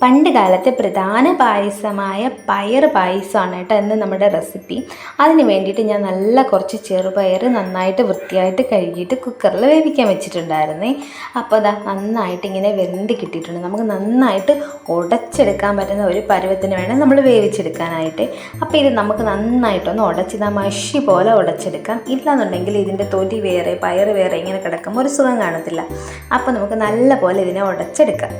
പണ്ട് കാലത്തെ പ്രധാന പായസമായ പയർ പായസമാണ് കേട്ടോ എന്ന് നമ്മുടെ റെസിപ്പി. അതിന് വേണ്ടിയിട്ട് ഞാൻ നല്ല കുറച്ച് ചെറുപയർ നന്നായിട്ട് വൃത്തിയായിട്ട് കഴുകിയിട്ട് കുക്കറിൽ വേവിക്കാൻ വെച്ചിട്ടുണ്ടായിരുന്നേ. അപ്പോൾ അതാ നന്നായിട്ട് ഇങ്ങനെ വെന്ത് കിട്ടിയിട്ടുണ്ട്. നമുക്ക് നന്നായിട്ട് ഉടച്ചെടുക്കാൻ പറ്റുന്ന ഒരു പരുവത്തിന് വേണം നമ്മൾ വേവിച്ചെടുക്കാനായിട്ട്. അപ്പോൾ ഇത് നമുക്ക് നന്നായിട്ടൊന്ന് ഉടച്ച് ഇതാ മഷി പോലെ ഉടച്ചെടുക്കാം. ഇല്ലാന്നുണ്ടെങ്കിൽ ഇതിന്റെ തൊലി വേറെ പയർ വേറെ ഇങ്ങനെ കിടക്കുമ്പോൾ ഒരു സുഖം കാണത്തില്ല. അപ്പോൾ നമുക്ക് നല്ല പോലെ ഇതിനെ ഉടച്ചെടുക്കാം.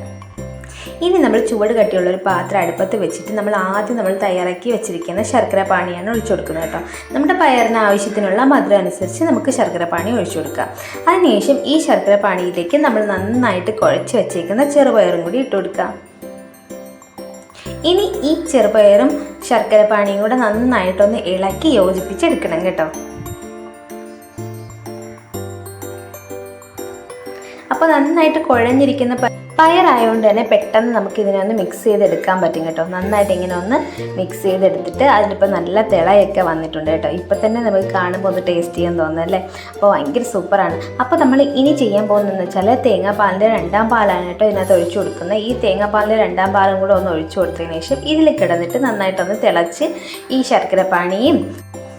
ഇനി നമ്മൾ ചുവട് കട്ടിയുള്ള ഒരു പാത്രം അടുപ്പത്ത് വെച്ചിട്ട് നമ്മൾ ആദ്യം നമ്മൾ തയ്യാറാക്കി വെച്ചിരിക്കുന്ന ശർക്കര പാനിയാണ് ഒഴിച്ചു കൊടുക്കുന്നത് കേട്ടോ. നമ്മുടെ പയറിന് ആവശ്യത്തിനുള്ള മധുരം അനുസരിച്ച് നമുക്ക് ശർക്കര പാനി ഒഴിച്ചു കൊടുക്കാം. അതിനുശേഷം ഈ ശർക്കര പാനിയിലേക്ക് നമ്മൾ നന്നായിട്ട് കുഴച്ച് വെച്ചേക്കുന്ന ചെറുപയറും കൂടി ഇട്ട് കൊടുക്കാം. ഇനി ഈ ചെറുപയറും ശർക്കര പാനിയും കൂടെ നന്നായിട്ടൊന്ന് ഇളക്കി യോജിപ്പിച്ചെടുക്കണം കേട്ടോ. അപ്പോൾ നന്നായിട്ട് കുഴഞ്ഞിരിക്കുന്ന പയറായതുകൊണ്ട് തന്നെ പെട്ടെന്ന് നമുക്ക് ഇതിനെ ഒന്ന് മിക്സ് ചെയ്തെടുക്കാൻ പറ്റും കേട്ടോ. നന്നായിട്ട് ഇങ്ങനെ ഒന്ന് മിക്സ് ചെയ്തെടുത്തിട്ട് അതിലിപ്പോൾ നല്ല തിളയൊക്കെ വന്നിട്ടുണ്ട് കേട്ടോ. ഇപ്പം തന്നെ നമുക്ക് കാണുമ്പോൾ ഒന്ന് ടേസ്റ്റ് ചെയ്യാൻ തോന്നുന്നു അല്ലേ? അപ്പോൾ ഭയങ്കര സൂപ്പറാണ്. അപ്പോൾ നമ്മൾ ഇനി ചെയ്യാൻ പോകുന്നതെന്ന് വെച്ചാൽ തേങ്ങാപ്പാലിന്റെ രണ്ടാം പാലാണ് കേട്ടോ ഇതിനകത്ത് ഒഴിച്ചു കൊടുക്കുന്നത്. ഈ തേങ്ങാപ്പാലിന്റെ രണ്ടാം പാലും കൂടെ ഒന്ന് ഒഴിച്ചു കൊടുത്തതിന് ശേഷം ഇതിൽ കിടന്നിട്ട് നന്നായിട്ടൊന്ന് തിളച്ച് ഈ ശർക്കര പാണിയും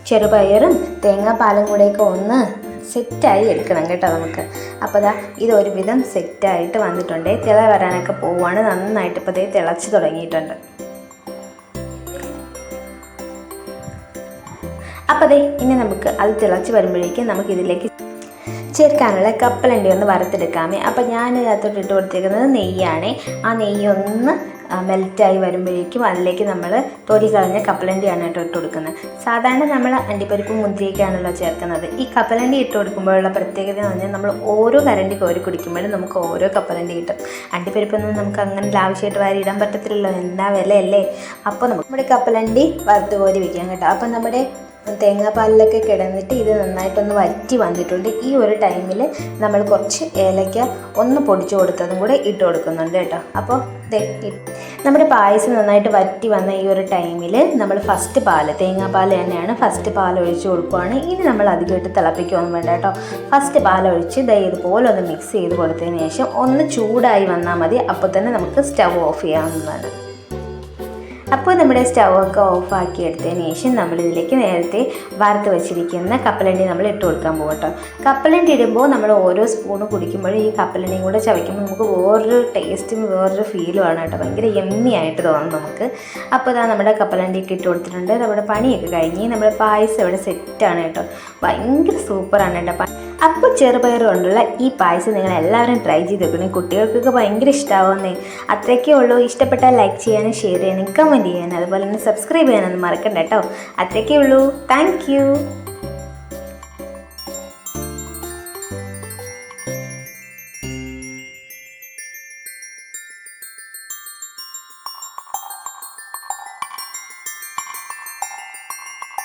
ചെറുപയറും തേങ്ങാപ്പാലും കൂടെയൊക്കെ ഒന്ന് സെറ്റായി എടുക്കണം കേട്ടോ നമുക്ക്. അപ്പോൾ ദാ ഇത് ഒരുവിധം സെറ്റായിട്ട് വന്നിട്ടുണ്ട്. തിള വരാനൊക്കെ പോവുകയാണ് നന്നായിട്ട് ഇപ്പോൾ ദേ തിളച്ച് തുടങ്ങിയിട്ടുണ്ട്. അപ്പോൾ ദേ ഇനി നമുക്ക് അത് തിളച്ച് വരുമ്പോഴേക്കും നമുക്ക് ഇതിലേക്ക് ചേർക്കാനുള്ള കപ്പലണ്ടി ഒന്ന് വറുത്തെടുക്കാമേ. അപ്പോൾ ഞാൻ ഇതിനകത്തോട്ട് ഇട്ട് കൊടുത്തിരിക്കുന്നത് നെയ്യാണേ. ആ നെയ്യ് ഒന്ന് മെൽറ്റായി വരുമ്പോഴേക്കും അതിലേക്ക് നമ്മൾ തൊലി കളഞ്ഞ കപ്പലണ്ടിയാണ് കേട്ടോ ഇട്ട് കൊടുക്കുന്നത്. സാധാരണ നമ്മൾ അണ്ടിപ്പരിപ്പ് മുന്തിരിക്കാണല്ലോ ചേർക്കുന്നത്. ഈ കപ്പലണ്ടി ഇട്ട് കൊടുക്കുമ്പോഴുള്ള പ്രത്യേകത എന്ന് പറഞ്ഞാൽ നമ്മൾ ഓരോ കരണ്ടി കോരി കുടിക്കുമ്പോഴും നമുക്ക് ഓരോ കപ്പലണ്ടി കിട്ടും. അണ്ടിപ്പരിപ്പൊന്നും നമുക്ക് അങ്ങനെ ലാവശ്യമായിട്ട് വാരി ഇടാൻ പറ്റത്തില്ലല്ലോ എന്താ വിലയല്ലേ? അപ്പോൾ നമുക്ക് നമ്മുടെ കപ്പലണ്ടി വറുത്ത് കോരി വെക്കാം കേട്ടോ. അപ്പോൾ നമ്മുടെ തേങ്ങാപ്പാലിലൊക്കെ കിടന്നിട്ട് ഇത് നന്നായിട്ടൊന്ന് വറ്റി വന്നിട്ടുണ്ട്. ഈ ഒരു ടൈമിൽ നമ്മൾ കുറച്ച് ഏലക്ക ഒന്ന് പൊടിച്ചു കൊടുത്തതും കൂടെ ഇട്ട് കൊടുക്കുന്നുണ്ട് കേട്ടോ. അപ്പോൾ നമ്മുടെ പായസം നന്നായിട്ട് വറ്റി വന്ന ഈ ഒരു ടൈമിൽ നമ്മൾ ഫസ്റ്റ് പാൽ തേങ്ങാപ്പാൽ തന്നെയാണ് ഫസ്റ്റ് പാൽ ഒഴിച്ച് കൊടുക്കുകയാണ് ഇനി നമ്മൾ അധികമായിട്ട് തിളപ്പിക്കുകയൊന്നും വേണ്ട കേട്ടോ. ഫസ്റ്റ് പാൽ ഒഴിച്ച് ദേ ഇതുപോലെ ഒന്ന് മിക്സ് ചെയ്ത് കൊടുത്തതിന് ശേഷം ഒന്ന് ചൂടായി വന്നാൽ മതി. അപ്പോൾ തന്നെ നമുക്ക് സ്റ്റവ് ഓഫ് ചെയ്യാവുന്നതാണ്. അപ്പോൾ നമ്മുടെ സ്റ്റൗവൊക്കെ ഓഫാക്കി എടുത്തതിന് ശേഷം നമ്മളിതിലേക്ക് നേരത്തെ വറുത്ത് വെച്ചിരിക്കുന്ന കപ്പലണ്ടി നമ്മൾ ഇട്ട് കൊടുക്കാൻ പോകും കേട്ടോ. കപ്പലണ്ടി ഇടുമ്പോൾ നമ്മൾ ഓരോ സ്പൂണ് കുടിക്കുമ്പോഴും ഈ കപ്പലണ്ടിയും കൂടെ ചവയ്ക്കുമ്പോൾ നമുക്ക് വേറൊരു ടേസ്റ്റും വേറൊരു ഫീലുമാണ് കേട്ടോ. ഭയങ്കര എമ്മി ആയിട്ട് തോന്നും നമുക്ക്. അപ്പോൾ ഇതാ നമ്മുടെ കപ്പലണ്ടിയൊക്കെ ഇട്ട് കൊടുത്തിട്ടുണ്ട്. നമ്മുടെ പണിയൊക്കെ കഴിഞ്ഞ് നമ്മുടെ പായസം ഇവിടെ സെറ്റാണ് കേട്ടോ. ഭയങ്കര സൂപ്പറാണ് കേട്ടോ. അപ്പോൾ ചെറുപയർ കൊണ്ടുള്ള ഈ പായസം നിങ്ങൾ എല്ലാവരും ട്രൈ ചെയ്ത് നോക്കണേ. കുട്ടികൾക്കൊക്കെ ഭയങ്കര ഇഷ്ടമാവുന്നേ അത്രയൊക്കെ ഉള്ളൂ. ഇഷ്ടപ്പെട്ടാൽ ലൈക്ക് ചെയ്യാനും ഷെയർ ചെയ്യാനും കമന്റ് ചെയ്യാനും അതുപോലെ തന്നെ സബ്സ്ക്രൈബ് ചെയ്യാനൊന്നും മറക്കണ്ട കേട്ടോ. അത്രയൊക്കെ ഉള്ളൂ. താങ്ക്